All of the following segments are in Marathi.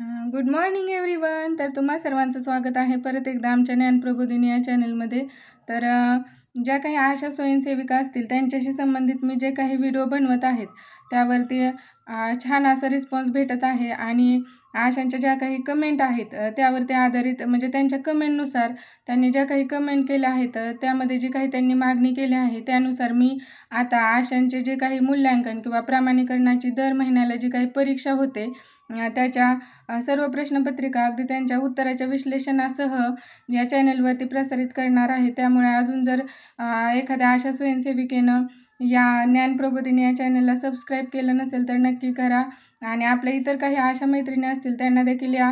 गुड मॉर्निंग एव्हरीवन तर तुम्हा सर्वांचं स्वागत आहे परत एकदा आमच्या ज्ञानप्रबोधिनी या चॅनलमध्ये तर ज्या काही आशा स्वयंसेविका असतील त्यांच्याशी संबंधित मी जे काही व्हिडिओ बनवत आहेत त्यावरती छान असा रिस्पॉन्स भेटत आहे आणि आशांच्या ज्या काही कमेंट आहेत त्यावरती आधारित म्हणजे त्यांच्या कमेंटनुसार त्यांनी ज्या काही कमेंट केल्या आहेत त्यामध्ये जी काही त्यांनी मागणी केली आहे त्यानुसार मी आता आशांचे जे काही मूल्यांकन किंवा प्रामाणीकरणाची दर महिन्याला जी काही परीक्षा होते त्याच्या सर्व प्रश्नपत्रिका अगदी त्यांच्या उत्तराच्या विश्लेषणासह या चॅनलवरती प्रसारित करणार आहे. त्यामुळे अजून जर एखाद्या आशा स्वयंसेविकेनं या ज्ञानप्रबोधिनी या चॅनलला सबस्क्राईब केलं नसेल तर नक्की करा. आणि आपल्या इतर काही आशा मैत्रिणी असतील त्यांना देखील या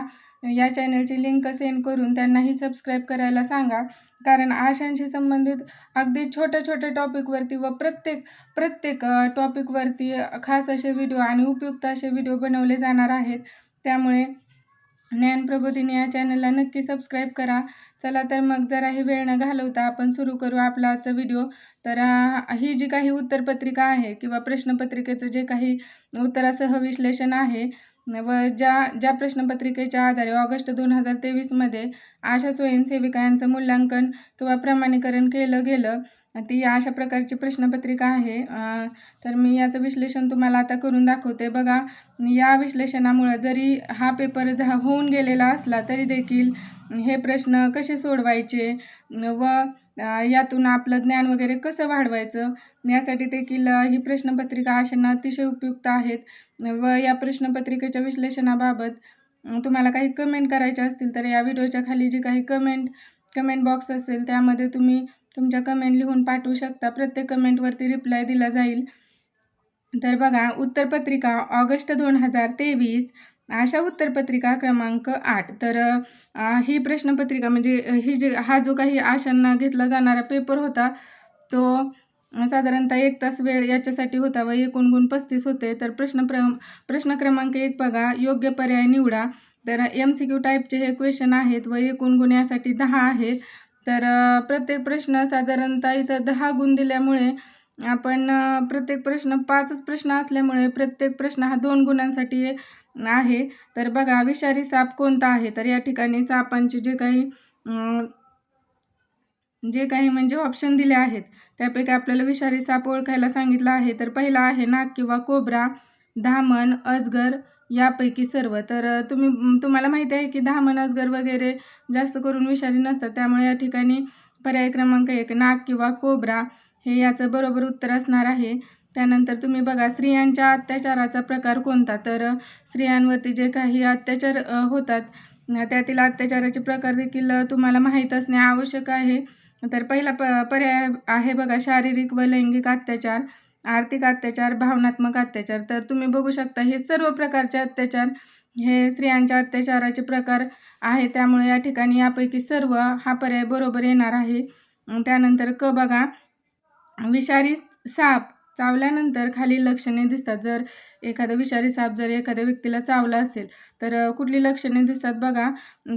या चॅनलची लिंक सेंड करून त्यांनाही सबस्क्राईब करायला सांगा. कारण आशांशी संबंधित अगदी छोट्या छोट्या टॉपिकवरती व प्रत्येक प्रत्येक टॉपिकवरती खास असे व्हिडिओ आणि उपयुक्त असे व्हिडिओ बनवले जाणार आहेत. त्यामुळे ज्ञानप्रबोधिनी या चॅनलला नक्की सबस्क्राईब करा. चला तर मग जराही वेळ न घालवता आपण सुरू करू आपला आजचा व्हिडिओ तर ही जी काही उत्तरपत्रिका आहे किंवा प्रश्नपत्रिकेचं जे काही उत्तरासह विश्लेषण आहे व ज्या ज्या प्रश्नपत्रिकेच्या आधारे ऑगस्ट दोन हजार तेवीसमध्ये आशा स्वयंसेविका यांचं मूल्यांकन किंवा प्रमाणीकरण केलं गेलं ती अशा प्रकारची प्रश्नपत्रिका आहे. तर मी याचं विश्लेषण तुम्हाला आता करून दाखवते. बघा या विश्लेषणामुळं जरी हा पेपर झा होऊन गेलेला असला तरी देखील हे प्रश्न कसे सोडवायचे व यातून आपलं ज्ञान वगैरे कसं वाढवायचं यासाठी देखील ही प्रश्नपत्रिका अशांना अतिशय उपयुक्त आहेत. व या प्रश्नपत्रिकेच्या विश्लेषणाबाबत तुम्हाला काही कमेंट करायच्या असतील तर या व्हिडिओच्या खाली जी काही कमेंट कमेंट बॉक्स असेल त्यामध्ये तुम्ही तुमच्या कमेंट लिहून पाठवू शकता. प्रत्येक कमेंटवरती रिप्लाय दिला जाईल. तर बघा उत्तरपत्रिका ऑगस्ट दोन हजार तेवीस. अशा उत्तरपत्रिका क्रमांक आठ. तर ही प्रश्नपत्रिका म्हणजे ही जे हा जो काही आशांना घेतला जाणारा पेपर होता तो साधारणतः एक तास वेळ याच्यासाठी होता व एकूण गुण पस्तीस होते. तर प्रश्न प्र प्रश्न क्रमांक एक बघा योग्य पर्याय निवडा. तर एम सी क्यू टाईपचे हे क्वेश्चन आहेत व एकूण गुण यासाठी दहा आहेत. तर प्रत्येक प्रश्न साधारणतः इथं दहा गुण दिल्यामुळे आपण प्रत्येक प्रश्न पाचच प्रश्न असल्यामुळे प्रत्येक प्रश्न हा दोन गुणांसाठी आहे. तर बघा विषारी साप कोणता आहे? तर या ठिकाणी सापांचे जे काही जे काही म्हणजे ऑप्शन दिले आहेत त्यापैकी आपल्याला विषारी साप ओळखायला सांगितलं आहे. तर पहिला आहे नाक किंवा कोबरा धामण अजगर यापैकी सर्व. तर तुम्ही तुम्हाला माहिती आहे की दहा मनासगर वगैरे जास्त करून विषारी नसतात. त्यामुळे या ठिकाणी पर्याय क्रमांक एक नाग किंवा कोबरा हे याचं बरोबर उत्तर असणार आहे. त्यानंतर तुम्ही बघा स्त्रियांच्या अत्याचाराचा प्रकार कोणता? तर स्त्रियांवरती जे काही अत्याचार होतात त्यातील अत्याचाराचे प्रकार देखील तुम्हाला माहीत असणे आवश्यक आहे. तर पहिला प पर्याय आहे बघा शारीरिक व लैंगिक अत्याचार. आर्थिक अत्याचार भावनात्मक अत्याचार तर तुम्ही बघू शकता हे सर्व प्रकारचे अत्याचार हे स्त्रियांच्या अत्याचाराचे प्रकार आहे. त्यामुळे या ठिकाणी यापैकी सर्व हा पर्याय बरोबर येणार आहे. त्यानंतर क बघा विषारी साप चावल्यानंतर खाली लक्षणे दिसतात. जर एखादा विषारी साप जर एखाद्या व्यक्तीला चावला असेल तर कुठली लक्षणे दिसतात बघा.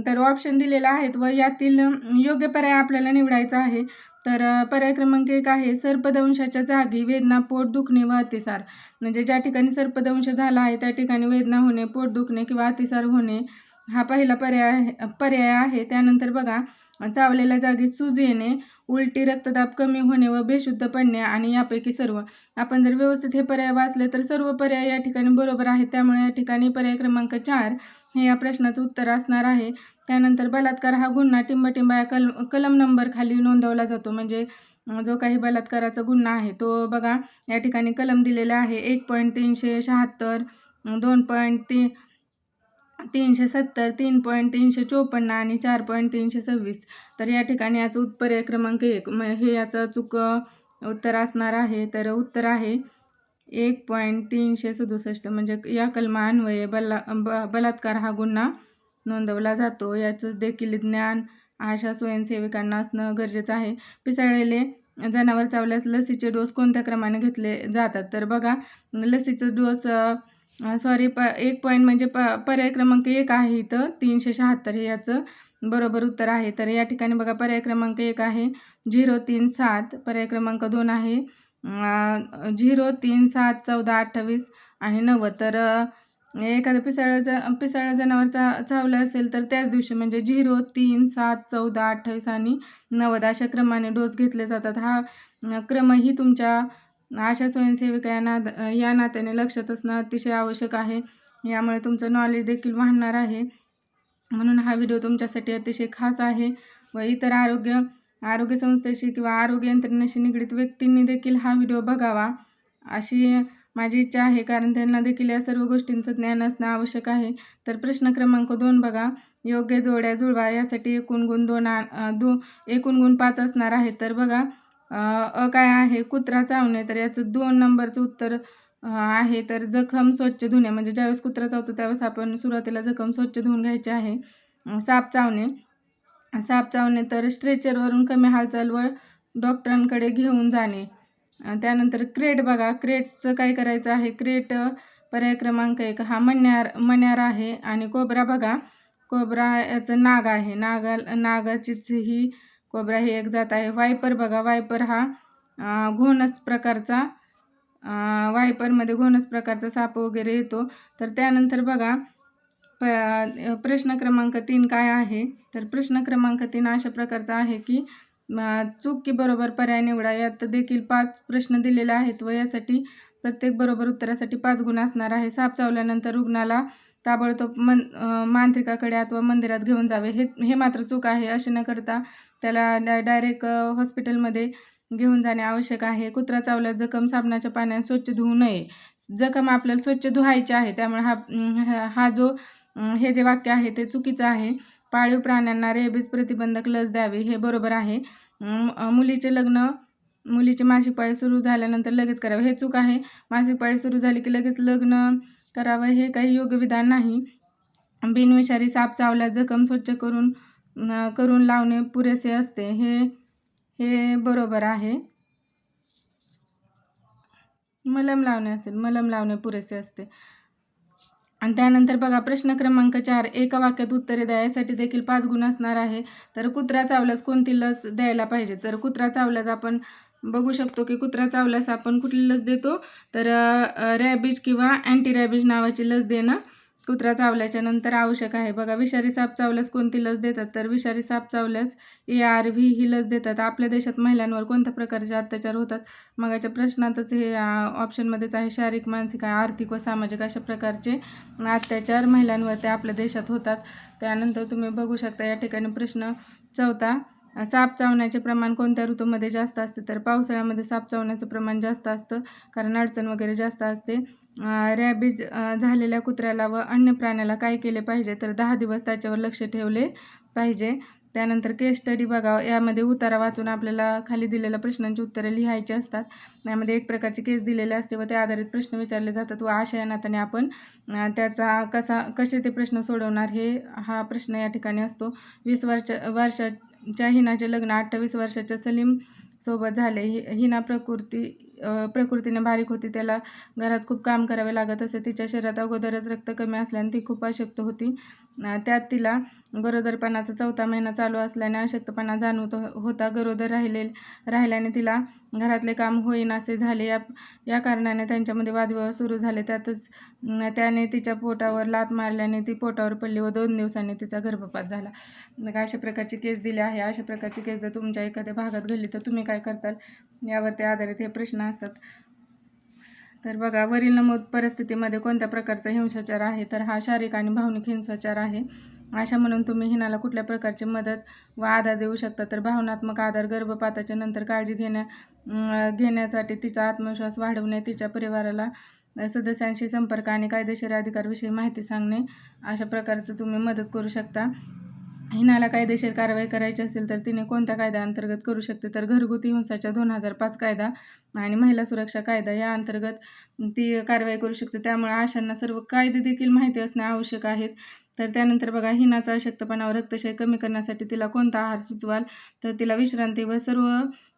तर ऑप्शन दिलेला आहेत व यातील योग्य पर्याय आपल्याला निवडायचा आहे. तर पर्याय क्रमांक एक आहे सर्पदंशाच्या जागी वेदना पोट दुखणे व अतिसार. म्हणजे ज्या ठिकाणी सर्पदंश झाला आहे त्या ठिकाणी वेदना होणे पोट दुखणे किंवा अतिसार होणे हा पहिला पर्याय आहे पर्याय आहे. त्यानंतर बघा चावलेल्या जागी सूज येणे उलटी रक्तदाब कमी होणे व बेशुद्ध पडणे आणि यापैकी सर्व. आपण जर व्यवस्थित हे पर्याय वाचले तर सर्व पर्याय या ठिकाणी बरोबर आहेत. त्यामुळे या ठिकाणी पर्याय क्रमांक चार हे या प्रश्नाचं उत्तर असणार आहे. त्यानंतर बलात्कार हा गुन्हा टिंबटिंबा या कल कलम नंबर खाली नोंदवला जातो. म्हणजे जो काही बलात्काराचा गुन्हा आहे तो बघा या ठिकाणी कलम दिलेला आहे. एक पॉईंट तीनशे शहात्तर दोन पॉईंट ती तीनशे सत्तर तीन पॉईंट तीनशे चोपन्न आणि चार पॉईंट तीनशे सव्वीस. तर या ठिकाणी याचं उत्पर्याय क्रमांक एक. म हे याचं चुक उत्तर असणार आहे. तर उत्तर आहे एक पॉईंट तीनशे सदुसष्ट. म्हणजे या कलमान्वये बला ब बलात्कार हा गुन्हा नोंदवला जातो. याचंच देखील ज्ञान आशा स्वयंसेविकांना असणं गरजेचं आहे. पिसाळलेले जनावर चावल्यास लसीचे डोस कोणत्या क्रमाने घेतले जातात? तर बघा लसीचे डोस सॉरी प एक पॉईंट म्हणजे प पर्याय क्रमांक एक आहे इथं. तीनशे शहात्तर हे याचं बरोबर उत्तर आहे. तर या ठिकाणी बघा पर्याय क्रमांक एक आहे. झिरो तीन सात पर्याय क्रमांक दोन आहे. झिरो तीन सात चौदा अठ्ठावीस आणि नव्वद. तर म्हणजे एखादं पिसाळ्याचा पिसाळ्या जनावर चा चावलं असेल तर त्याच दिवशी म्हणजे झिरो तीन सात चौदा अठ्ठावीस आणि नव्वद अशा क्रमाने डोस घेतले जातात. हा क्रमही तुमच्या आशा स्वयंसेविका या नाद या नात्याने लक्षात असणं अतिशय आवश्यक आहे. यामुळे तुमचं नॉलेज देखील वाढणार आहे. म्हणून हा व्हिडिओ तुमच्यासाठी अतिशय खास आहे व इतर आरोग्य आरोग्य संस्थेशी किंवा आरोग्य यंत्रणेशी निगडीत व्यक्तींनी देखील हा व्हिडिओ बघावा अशी माझी इच्छा आहे कारण त्यांना देखील या सर्व गोष्टींचं ज्ञान असणं आवश्यक आहे. तर प्रश्न क्रमांक दोन बघा. योग्य जोड्या जुळवा यासाठी एकूण गुण दोन आ- दो एकूण गुण पाच असणार आहे तर बघा अ काय आहे? कुत्रा चावणे तर याचं दोन नंबरचं उत्तर आहे. तर जखम स्वच्छ धुणे म्हणजे ज्यावेळेस कुत्रा चावतो त्यावेळेस आपण सुरुवातीला जखम स्वच्छ धुवून घ्यायची आहे. साप चावणे. साप चावणे तर स्ट्रेचरवरून कमी हालचाल व डॉक्टरांकडे घेऊन जाणे. त्यानंतर क्रेट बघा. क्रेटचं काय करायचं आहे? क्रेट पर्याय क्रमांक एक हा मण्यार मण्यार आहे. आणि कोबरा बघा. कोबरा याचं नाग आहे. नागा नागाचीच ही कोबरा ही एक जात आहे. वायपर बघा. वायपर हा घोणस प्रकारचा वायपरमध्ये घोणस प्रकारचा साप वगैरे येतो. तर त्यानंतर बघा प प्रश्न क्रमांक तीन काय आहे? तर प्रश्न क्रमांक तीन अशा प्रकारचा आहे की चूक की बरोबर पर्याय निवडा यात देखील पाच प्रश्न दिलेले आहेत व यासाठी प्रत्येक बरोबर उत्तरासाठी पाच गुण असणार आहे. साप चावल्यानंतर रुग्णाला ताबडतोब मन मांत्रिकाकडे अथवा मंदिरात घेऊन जावे. हे हे मात्र चूक आहे. असे न करता त्याला डाय डायरेक्ट हॉस्पिटलमध्ये घेऊन जाणे आवश्यक आहे. कुत्रा चावल्यास जखम साबणाच्या पाण्याने स्वच्छ धुवू नये. जखम आपल्याला स्वच्छ धुवायची आहे. त्यामुळे हा हा- जो हे जे वाक्य आहे ते चुकीचं आहे. पाळीव प्राण्यांना रेबीज प्रतिबंधक लस द्यावी हे बरोबर आहे. मुलीचे लग्न मुलीची मासिक पाळी सुरू झाल्यानंतर लगेच करावे. हे चूक आहे. मासिक पाळी सुरू झाली की लगेच लग्न करावं हे काही योग्य विधान नाही. बिनविषारी साप चावल्यास जखम स्वच्छ करून करून लावणे पुरेसे असते. हे हे बरोबर आहे. मलम लावणे असेल मलम लावणे पुरेसे असते. आणि त्यानंतर बघा प्रश्न क्रमांक चार एका वाक्यात उत्तरे द्यायसाठी देखील पाच गुण असणार आहे. तर कुत्रा चावल्यास कोणती लस द्यायला पाहिजे? तर कुत्रा चावल्यास आपण बघू शकतो की कुत्रा चावल्यास आपण कुठली लस देतो? तर रॅबिज किंवा अँटी रॅबिज नावाची लस देणं कुत्रा चावल्याच्या नंतर आवश्यक आहे. बघा विषारी साप चावल्यास कोणती लस देतात? तर विषारी साप चावल्यास ए आर व्ही ही लस देतात. आपल्या देशात महिलांवर कोणत्या प्रकारचे अत्याचार होतात? मगाच्या प्रश्नातच हे ऑप्शनमध्येच आहे शारीरिक मानसिक आर्थिक व सामाजिक अशा प्रकारचे अत्याचार महिलांवरती आपल्या देशात होतात. त्यानंतर तुम्ही बघू शकता या ठिकाणी प्रश्न चौथा साप चावण्याचे प्रमाण कोणत्या ऋतूमध्ये जास्त असते? तर पावसाळ्यामध्ये साप चावण्याचं प्रमाण जास्त असतं कारण अडचण वगैरे जास्त असते. रॅबीज झालेल्या कुत्र्याला व अन्य प्राण्याला काय केले पाहिजे? तर दहा दिवस त्याच्यावर लक्ष ठेवले पाहिजे. त्यानंतर केस स्टडी बघा यामध्ये उतारा वाचून आपल्याला खाली दिलेल्या प्रश्नांची उत्तरे लिहायची असतात. यामध्ये एक प्रकारची केस दिलेले असते व त्या आधारित प्रश्न विचारले जातात व आशयानाताने या नात्याने आपण त्याचा कसा कसे ते प्रश्न सोडवणार हे हा प्रश्न या ठिकाणी असतो. वीस वर्ष वर्षा ज्या हिनाचे लग्न अठ्ठावीस वर्षाच्या सलीम सोबत झाले हि हिना प्रकृती प्रकृतीने बारीक होती. त्याला घरात खूप काम करावे लागत असे. तिच्या शरीरात अगोदरच रक्त कमी असल्याने ती खूप अशक्त होती. त्यात तिला गरोदरपणाचा चौथा महिना चालू असल्याने अशक्तपणा जाणवत हो- होता. गरोदर राहिले राहिल्याने तिला घरातले काम होईन असे झाले. या या कारणाने त्यांच्यामध्ये वादविवाद सुरू झाले. त्यातच त्याने तिच्या पोटावर लात मारल्याने ती पोटावर पडली व दोन दिवसांनी तिचा गर्भपात झाला. अशा प्रकारची केस दिली आहे. अशा प्रकारची केस जर तुमच्या एखाद्या भागात घडली तर तुम्ही काय करताल? यावरती आधारित हे प्रश्न असतात. तर बघा वरील नमूद परिस्थितीमध्ये कोणत्या प्रकारचा हिंसाचार आहे? तर हा शारीरिक आणि भावनिक हिंसाचार आहे. अशा म्हणून तुम्ही हिनाला कुठल्या प्रकारची मदत व आधार देऊ शकता? तर भावनात्मक आधार गर्भपाताच्या नंतर काळजी घेण्या घेण्यासाठी तिचा आत्मविश्वास वाढवणे तिच्या परिवाराला सदस्यांशी संपर्क आणि कायदेशीर अधिकारविषयी माहिती सांगणे अशा प्रकारचं तुम्ही मदत करू शकता. हिनाला कायदेशीर कारवाई करायची असेल तर तिने कोणत्या कायद्याअंतर्गत करू शकते? तर घरगुती हिंसाच्या दोन हजार पाच कायदा आणि महिला सुरक्षा कायदा या अंतर्गत ती कारवाई करू शकते. त्यामुळे आशांना सर्व कायदे देखील माहिती असणे आवश्यक आहेत तर त्यानंतर बघा हिनाचा अशक्तपणा व रक्तक्षय कमी करण्यासाठी तिला कोणता आहार सुचवाल? तर तिला विश्रांती व सर्व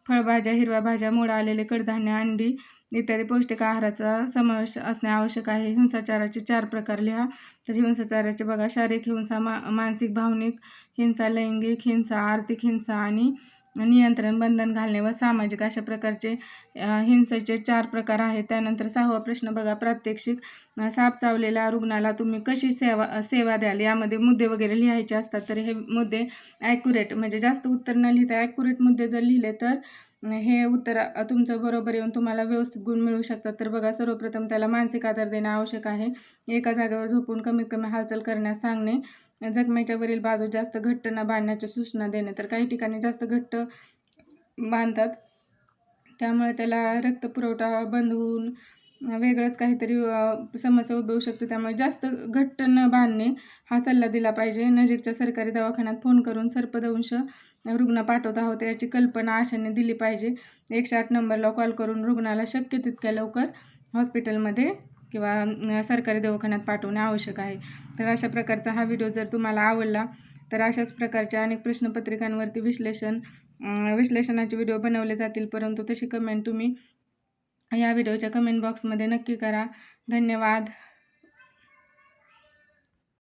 फळभाज्या हिरव्या भाज्या मोड आलेले कडधान्य अंडी इत्यादी पौष्टिक आहाराचा समावेश असणे आवश्यक आहे. हिंसाचाराचे चार प्रकार लिहा. तर हिंसाचाराचे बघा शारीरिक हिंसा मा मानसिक भावनिक हिंसा लैंगिक हिंसा आर्थिक हिंसा आणि नियंत्रण बंधन घालणे व सामाजिक अशा प्रकारचे हिंसेचे चार प्रकार आहेत. त्यानंतर सहावा प्रश्न बघा. प्रात्यक्षिक साप चावलेल्या रुग्णाला तुम्ही कशी सेवा सेवा द्याल? यामध्ये मुद्दे वगैरे लिहायचे असतात तर हे मुद्दे ॲक्युरेट म्हणजे जास्त उत्तर न लिहिता ॲक्युरेट मुद्दे जर लिहिले तर हे उत्तर तुमचं बरोबर येऊन तुम्हाला व्यवस्थित गुण मिळू शकतात. तर बघा सर्वप्रथम त्याला मानसिक आधार देणे आवश्यक आहे. एका जागेवर झोपून कमीत कमी हालचाल करण्यास सांगणे जखमेच्या वरील बाजू जास्त घट्ट न बांधण्याच्या सूचना देणे तर काही ठिकाणी जास्त घट्ट बांधतात. त्यामुळे त्याला रक्तपुरवठा बंद होऊन वेगळंच काहीतरी समस्या उद्भवू शकते. त्यामुळे जास्त घट्ट न बांधणे हा सल्ला दिला पाहिजे. नजीकच्या सरकारी दवाखान्यात फोन करून सर्पदंश रुग्ण पाठवत आहोत याची कल्पना आशाने दिली पाहिजे. एकशे आठ नंबरला कॉल करून रुग्णाला शक्य तितक्या लवकर हॉस्पिटलमध्ये किंवा सरकारी दवाखान्यात पाठवणे आवश्यक आहे. तर अशा प्रकारचा हा व्हिडिओ जर तुम्हाला आवडला तर अशाच प्रकारच्या अनेक प्रश्नपत्रिकांवरती विश्लेषण विश्लेषणाचे व्हिडिओ बनवले जातील. परंतु तशी कमेंट तुम्ही या व्हिडिओच्या कमेंट बॉक्समध्ये नक्की करा. धन्यवाद.